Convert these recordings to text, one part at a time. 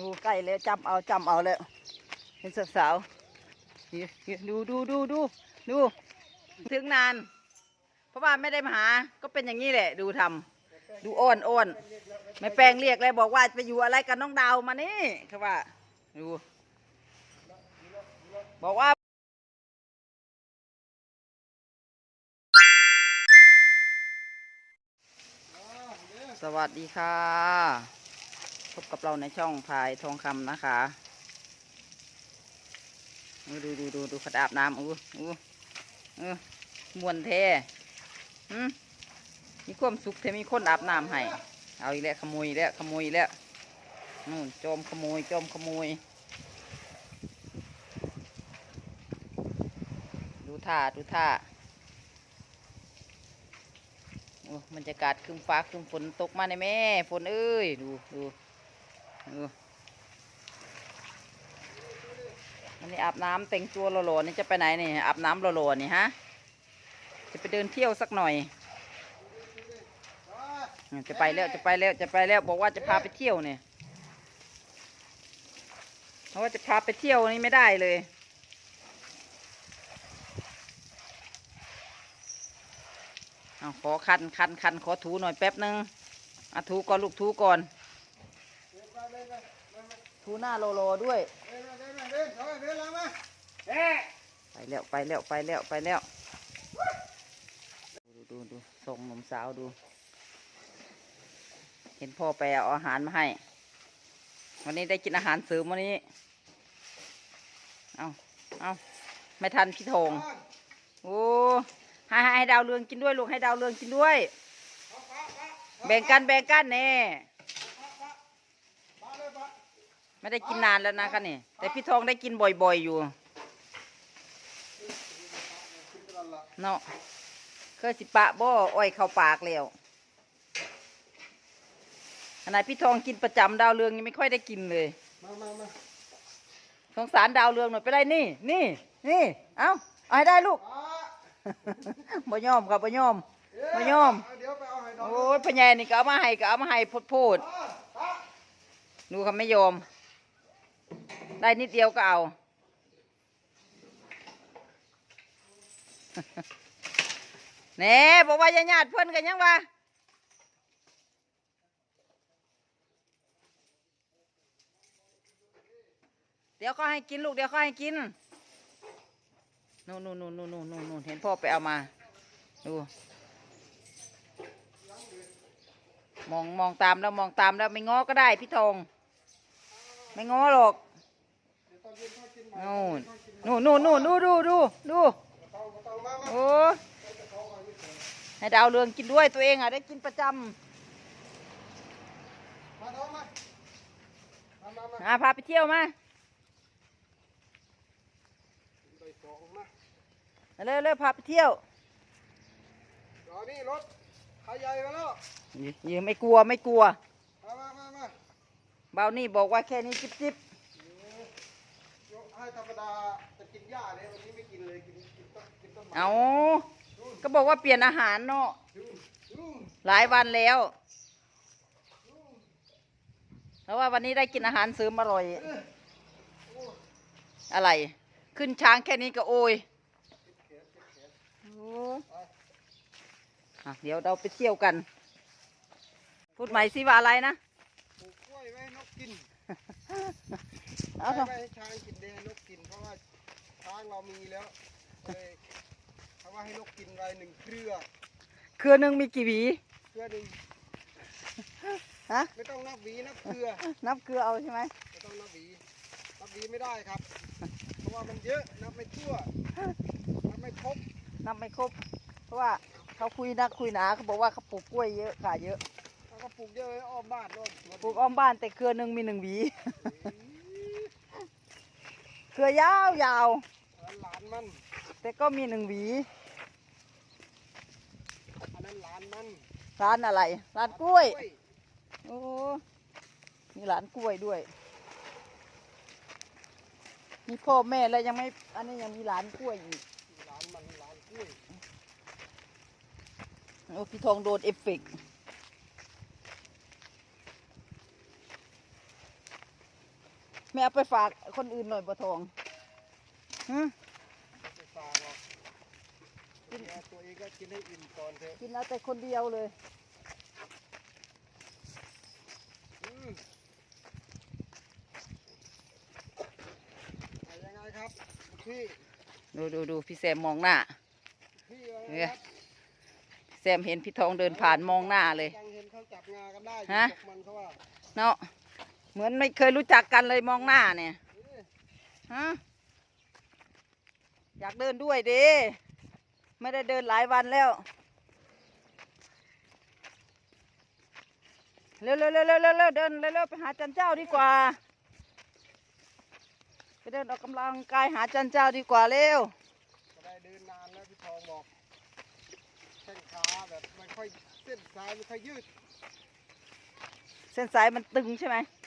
ดูใกล้แล้วจำเอาจำเอาแล้วเห็นสาวๆดูดูดูดูดูถึงนาน เพราะว่าไม่ได้มาหา ก็เป็นอย่างนี้แหละ ดูทำดูอ้อนอ้อนแม่แปลงเรียกเลยบอกว่าไปอยู่อะไรกับน้องดาวมานี่คือว่าดูบอกว่าสวัสดีค่ะ บกับเราในช่องพายทองคำนะคะดูดูดูดูดูขดอาบน้ำอู้อู้เออมวนเทมีความสุขเทมีคนอาบน้ำให้ เอาอีกแล้วขโมยแล้วขโมยแล้วนู่นโจมขโมยโจมขโมย ดูท่าดูท่าโอ้บรรยากาศคึมฟ้าคึมฝนตกมาในแม่ฝนเอ้ย ดูดู อันนี้อาบน้ำแต่งตัวหล่อๆนี่จะไปไหนนี่อาบน้ำหล่อๆนี่ฮะ จะไปเดินเที่ยวสักหน่อย จะไปแล้วจะไปแล้วจะไปแล้วบอกว่าจะพาไปเที่ยวเนี่ยเพราะว่าจะพาไปเที่ยวนี่ไม่ได้เลยเอาขอคันคันคันขอถูหน่อยแป๊บหนึ่งอะถูก่อนลูกถูก่อน ถูน้าโลโลด้วย ไปแล้วไปแล้วไปแล้วไปแล้ว ดูดูดูส่งหนุ่มสาวดู เห็นพ่อไปเอาอาหารมาให้ วันนี้ได้กินอาหารเสริมวันนี้ เอาเอาไม่ทันพี่ธงโอ้ให้ให้ให้ดาวเรืองกินด้วยลูกให้ดาวเรืองกินด้วย แบ่งกันแบ่งกันแน่ ไม่ได้กินนานแล้วนะคะนี่แต่พี่ทองได้กินบ่อยๆอยู่เนาะเคยสิปะบ่อ้อยเข้าปากแล้วขนาดพี่ทองกินประจำดาวเรืองยังไม่ค่อยได้กินเลยมามามาสงสารดาวเรืองหน่อยไปได้นี่ นี่ นี่ เอาเอาให้ได้ลูกบ่ยอมครับบ่ยอมบ่ยอมเดี๋ยวไปเอาให้ดอกโอ้ยพญายนี่ก็เอามาให้ก็เอามาให้พูดพูดดูเขาไม่ยอม ได้นิดเดียวก็เอา แน่บอกว่าอย่าญาติเพื่อนกันยังวะเดี๋ยวเขาให้กินลูกเดี๋ยวเขาให้กินนู่นนู่นนู่นนู่นนู่นนู่นเห็นพ่อไปเอามา ดู มองมองตามแล้วมองตามแล้วไม่ง้อก็ได้พี่ทองไม่ง้อหรอก นู่นนู่นนู่นนู่นดูดูดูดูเอาเอามามาโอ้ให้ดาวเรืองกินด้วยตัวเองอะได้กินประจมาท้องมามามามาำอะพาไปเที่ยวมาไปสองมาเร็วเร็วพาไปเที่ยวเดี๋ยวนี่รถขายใหญ่มาแล้วยืมไม่กลัวไม่กลัวมามามามาเบานี่บอกว่าแค่นี้จิบจิบยก ให้ธรรมดาจะกินหญ้าเลยวันนี้ไม่กินเลยกินกินต้นกินต้นไม้เอาก็บอกว่าเปลี่ยนอาหารเนาะดูดูหลายวันแล้วเพราะว่าวันนี้ได้กินอาหารเสริมอร่อย อะไร ขึ้นช้างแค่นี้ก็โอยโอ้อะเดี๋ยวเราไปเที่ยวกัน พูดใหม่สิว่าอะไรนะปลูกกล้วยไว้ให้นกกิน เอาไม่เถอะให้ช้างกินเดให้นกกินเพราะว่าช้างเรามีแล้วเลยเขาว่าให้นกกินไว้หนึ่งเครือเครือหนึ่งมีกี่หวีเครือหนึ่งฮะไม่ต้องนับหวีนับเครือ นับเครือเอาใช่ไหมไม่ต้องนับหวีนับหวีไม่ได้ครับ เพราะว่ามันเยอะนับไม่ทั่วนับไม่ครบนับไม่ครบ เพราะว่าเขาคุยนักคุยหนาเขาบอกว่าเขาปลูกกล้วยเยอะค่ะเยอะแล้วก็ปลูกเยอะเลยอ้อมบ้านอ้อมสวนปลูกอ้อมบ้านแต่เครือหนึ่งมีหนึ่งหวี เครือยาวยาว หลานมัน แต่ก็มีหนึ่งหวี อันนั้นหลานมันร้านอะไร ร้านกล้วย โอ้ มีร้านกล้วยด้วย มีพ่อแม่แล้วยังไม่ อันนี้ยังมีร้านกล้วยอีก หลานมันหลานกล้วย โอ้พี่ทองโดนเอฟเฟกต์ แม่เอาไปฝากคนอื่นหน่อยบ่ทองฮะไม่ฝากหรอกกินตัวเองก็กินให้อิ่มก่อนเถอะกินเอาแต่คนเดียวเลยอืมไปยังไงครับพี่ดูดูดูพี่แซมมองหน้าพี่ว่าไงเนี่ยครับแซมเห็นพี่ทองเดินผ่านมองหน้าเลย ยังเห็นเขาจับงากันได้ฮะ ตกมันเขาว่า เนาะ เหมือนไม่เคยรู้จักกันเลยมองหน้าเนี่ยเอ้ยฮะอยากเดินด้วยเดิไม่ได้เดินหลายวันแล้วเร็วเร็วเร็วเร็วเร็วเร็วเดินเร็วเร็วไปหาจันเจ้าดีกว่า ไปเดินออกกำลังกายหาจันเจ้าดีกว่าเร็วก็ได้เดินนานแล้วพี่ทองบอกแข้งขาแบบไม่ค่อยเส้นสายไม่ค่อยยืด เส้นสายมันตึงใช่ไหมตึง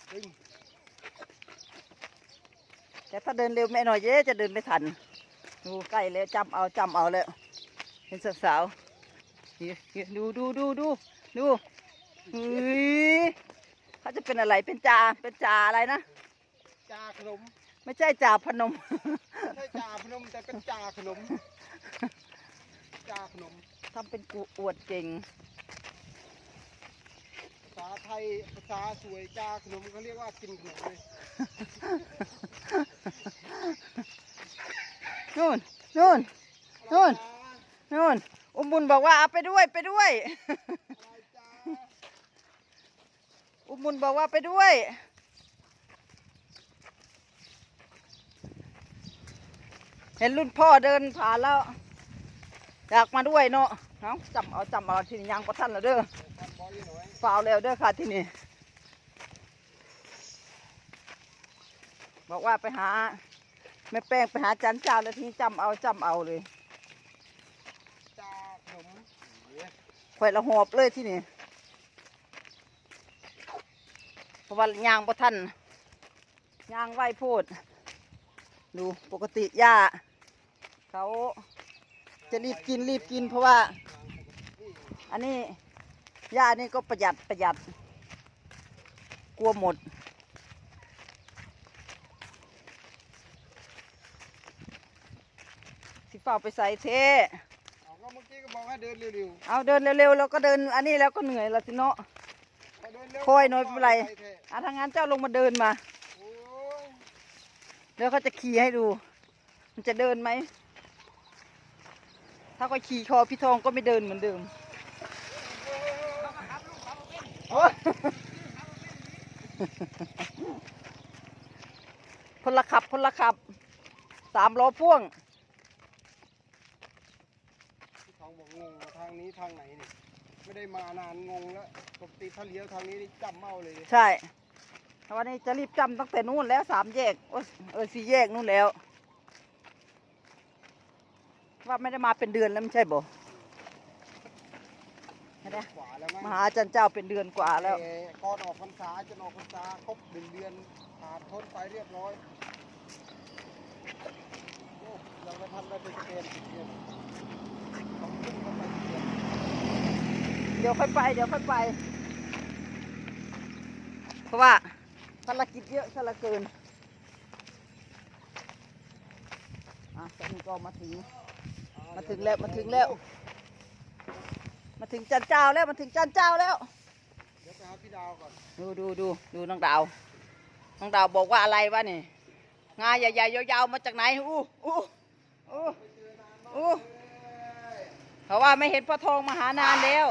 แต่ถ้าเดินเร็วแม่หน่อยเย้จะเดินไม่ทันดูใกล้แล้วจำเอาจำเอาแล้วเห็นสาวๆนี่นี่ดูดูดูดูดูเฮ้ยเขาจะเป็นอะไรเป็นจ่าเป็นจ่าอะไรนะจ่าขนมไม่ใช่จ่าพนมไม่ใช่จ่าพนมแต่เป็นจ่าขนมจ่าขนมทำเป็นกูอวดเก่งภาไทยภาษาสวยจ่าขนมเขาเรียกว่ากินขนมเลยนู่นนู่นนู่นนู่นอุมบุญบอกว่าเอาไปด้วยไปด้วย อุมบุญบอกว่าไปด้วย เห็นรุ่นพ่อเดินผ่านแล้ว อยากมาด้วยเนาะเอาจำเอาจำเอาที่นี่ยังประทันแล้วเด้อฟันบอลอยู่หน่อยฟาวแล้วเด้อค่ะที่นี่บอกว่าไปหาแม่แป้งไปหาจันเจ้าแล้วทีนี้จำเอาจำเอาเลยข่อยละหอบเลยที่นี่เพราะว่ายางประทันยางไหวพูด ดูปกติย่าเขา จะรีบกินรีบกินเพราะว่า อันนี้ย่านี่ก็ประหยัดประหยัด กลัวหมด สิเฝ้าไปใส่เทเอาก็เมื่อกี้ก็บอกให้เดินเร็วเอาเดินเร็วๆแล้วก็เดิน อันนี้แล้วก็เหนื่อยและสิเนาะๆเอาเดินเร็วคอยหน่อยไม่เป็นไรปเถอะอะทางนั้นเจ้าลงมาเดินมา โอ้ยเดี๋ยวเขาจะขี่ให้ดู มันจะเดินไหม ถ้าเขาขี่คอพี่ทองก็ไม่เดินเหมือนเดิมโอ๊ยคนละขับคนละขับสามล้อพ่วงพี่ทองบอกงงว่าทางนี้ทางไหนนี่ไม่ได้มานานงงแล้วปกติถ้าเลี้ยวทางนี้นี่จำเมาเลย ใช่วันนี้จะรีบจำตั้งแต่นู่นแล้วสามแยกโอ้ยเออสี่แยกนู่นแล้ว ว่าไม่ได้มาเป็นเดือนแล้วไม่ใช่บ่ไม่ได้ขวาแล้วมั้งมาหาอาจารย์เจ้าเป็นเดือนกว่าแล้ว ต่ก่อนออกพรรษาจนออกพรรษาครบหนึ่งเดือนผ่านพ้นไปเรียบร้อยโอ้ยังไม่ทันได้ไปสแกนเนี่ยต้องขึ้นเข้าไปสแกนเดี๋ยวค่อยไป เดี๋ยวค่อยไป เพราะว่าภารกิจเยอะซะเหลือเกิน อะตอนนี้ก็มาถึง มาถึงแล้วมาถึงแล้ว มาถึงจันเจ้าแล้วมาถึงจันเจ้าแล้วเดี๋ยวไปหาพี่ดาวก่อนดูดูดูดูน้องดาวน้องดาวบอกว่าอะไรวะนี่งาใหญ่ๆยาวๆมาจากไหนอู้อู้อู้อู้เพราะว่าไม่เห็นพ่อทองมาหานานแล้ว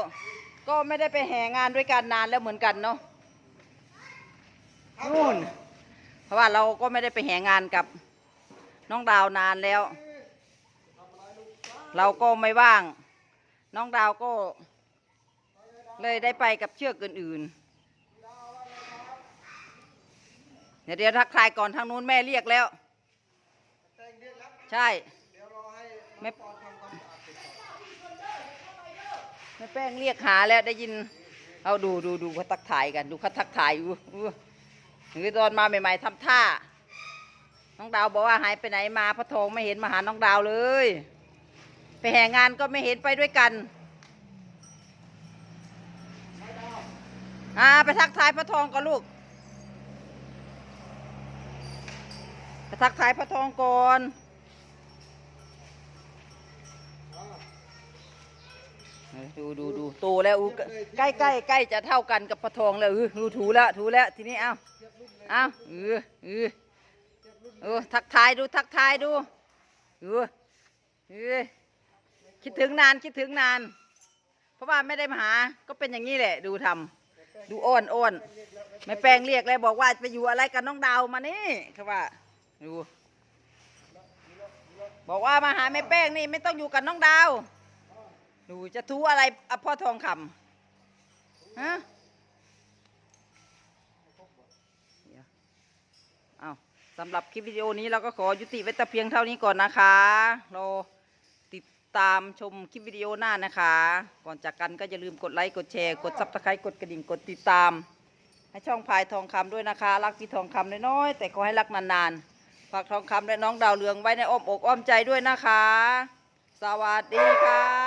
ก็ไม่ได้ไปแห่งานด้วยกันนานแล้วเหมือนกันเนาะนู่น เพราะว่าเราก็ไม่ได้ไปแห่งานกับน้องดาวนานแล้ว เราก็ไม่ว่าง น้องดาวก็ เลยได้ไปกับเชือกอื่นๆ เดี๋ยวเดี๋ยวทักทายก่อนทางนู้นแม่เรียกแล้ว ใช่เดี๋ยวรอให้ไม่แม่แป้งเรียกหาแล้วได้ยิน เอาดูดูดูเขาทักทายกันดูเขาทักทายอู้หรือตอนมาใหม่ ๆทำท่าน้องดาวบอกว่าหายไปไหนมาพระทองไม่เห็นมาหาน้องดาวเลย ไปแห่งานก็ไม่เห็นไปด้วยกันอ่าไปทักทายพระทองก่อนลูก ไปทักทายพระทองก่อนดูดูดูโตแล้วใกล้ใกล้ใกล้จะเท่ากันกับปลาทองแล้วเออดูถูแล้วถูแล้วทีนี้เอาเอาเออเออเออทักทายดูทักทายดูเออเออ คิดถึงนานคิดถึงนาน เพราะว่าไม่ได้มาหาก็เป็นอย่างนี้แหละ ดูทำดูอ้อนอ้อนแม่แปงเรียกเลยบอกว่าไปอยู่อะไรกับน้องดาวมานี่เขาว่าดู บอกว่ามาหาแม่แป้งนี่ไม่ต้องอยู่กับน้องดาวดูจะทูอะไรอพ่อทองคำฮะเอาสำหรับคลิปวิดีโอนี้เราก็ขอยุติไว้แต่เพียงเท่านี้ก่อนนะคะเรา ตามชมคลิปวิดีโอหน้านะคะ ก่อนจากกันก็อย่าลืมกดไลค์กดแชร์กดซับสไครต์กดกระดิ่งกดติดตาม ให้ช่องพายทองคำด้วยนะคะ รักพี่ทองคำน้อยๆแต่ขอให้รักนานๆฝากทองคำและน้องดาวเรืองไว้ในอ้อมอกอ้อมใจด้วยนะคะ สวัสดีค่ะ